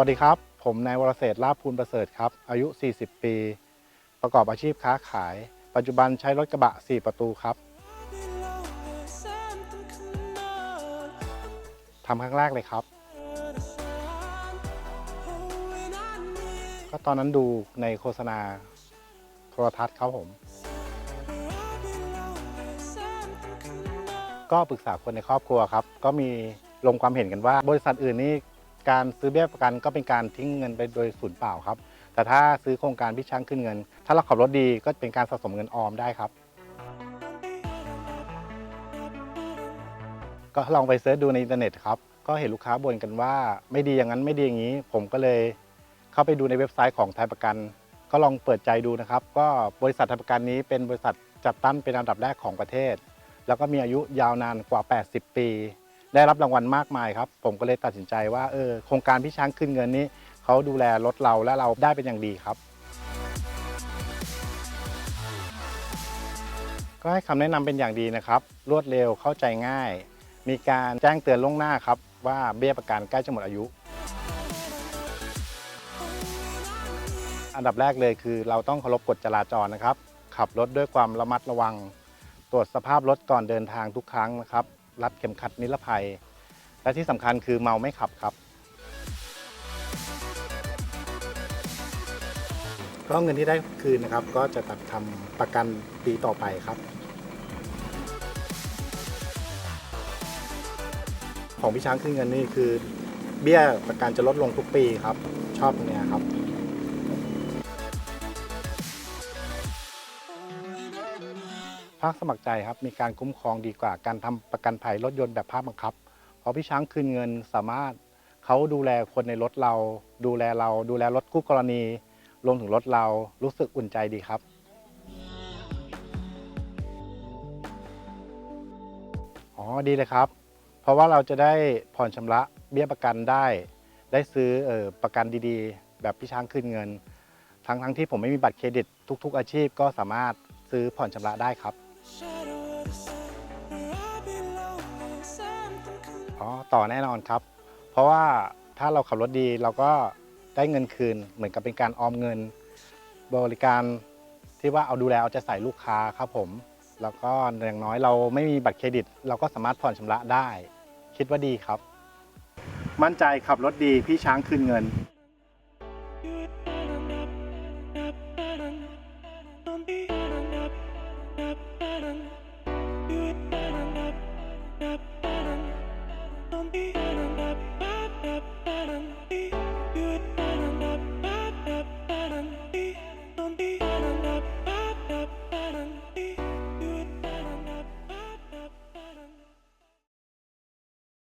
วัสดีครับ ผมนายวรเศษลาภภูลประเสริฐครับ อายุ 40 ปี ประกอบอาชีพค้าขาย ปัจจุบันใช้รถกระบะ 4 ประตูครับทำครั้งแรกเลยครับ ก็ตอนนั้นดูในโฆษณาโทรทัศน์ครับผม ก็ปรึกษาคนในครอบครัวครับ ก็มีลงความเห็นกันว่า บริษัทอื่นนี่ การซื้อเบี้ยประกันก็เป็นการทิ้งเงินไปโดยสูญเปล่าครับ แต่ถ้าซื้อโครงการพี่ช้างขึ้นเงิน ถ้าเราขับรถดีก็เป็นการสะสมเงินออมได้ครับ ก็ลองไปเสิร์ชดูในอินเทอร์เน็ตครับ ก็เห็นลูกค้าบ่นกันว่าไม่ดีอย่างนั้นไม่ดีอย่างนี้ ผมก็เลยเข้าไปดูในเว็บไซต์ของไทยประกัน ก็ลองเปิดใจดูนะครับ ก็บริษัทไทยประกันนี้เป็นบริษัทจัดตั้งเป็นอันดับแรกของประเทศ แล้วก็มีอายุยาวนานกว่า 80 ปี ได้รับรางวัลมากมายครับ ผมก็เลยตัดสินใจว่าเออโครงการพี่ช้างขึ้นเงินนี้เขาดูแลรถเราและเราได้เป็นอย่างดีครับ ก็ให้คำแนะนำเป็นอย่างดีนะครับ รวดเร็วเข้าใจง่าย มีการแจ้งเตือนล่วงหน้าครับ ว่าเบี้ยประกันใกล้จะหมดอายุ อันดับแรกเลยคือ เราต้องเคารพกฎจราจรนะครับ ขับรถด้วยความระมัดระวัง ตรวจสภาพรถก่อนเดินทางทุกครั้งนะครับ รัดเข็มขัดนิรภัย และที่สำคัญคือเมาไม่ขับครับ ก็เงินที่ได้คืนนะครับ ก็จะตัดทำประกันปีต่อไปครับของพี่ช้างขึ้นเงินนี่คือ เบี้ยประกันจะลดลงทุกปีครับ ชอบตรงเนี้ยครับาคสมัครใจครับมีการคุ้มครองดีกว่าการทำประกันภัยรถยนต์แบบภาคบังคับ เพราะพี่ช้างคืนเงินสามารถเขาดูแลคนในรถเรา ดูแลเรา ดูแลรถคู่กรณีรวมถึงรถเรารู้สึกอุ่นใจดีครับ อ๋อดีเลยครับ เพราะว่าเราจะได้ผ่อนชำระเบี้ยประกันได้ ได้ซื้อออประกันดีๆ แบบพี่ช้างคืนเงิน ทั้งทั้งที่ผมไม่มีบัตรเครดิตทุก ๆ อาชีพก็สามารถซื้อผ่อนชำระได้ครับ อ๋อต่อแน่นอนครับ เพราะว่าถ้าเราขับรถดีเราก็ได้เงินคืน เหมือนกับเป็นการออมเงิน บริการที่ว่าเอาดูแลเอาใจใส่ลูกค้าครับผม แล้วก็อย่างน้อยเราไม่มีบัตรเครดิต เราก็สามารถผ่อนชำระได้ คิดว่าดีครับ มั่นใจขับรถดีพี่ช้างคืนเงิน up,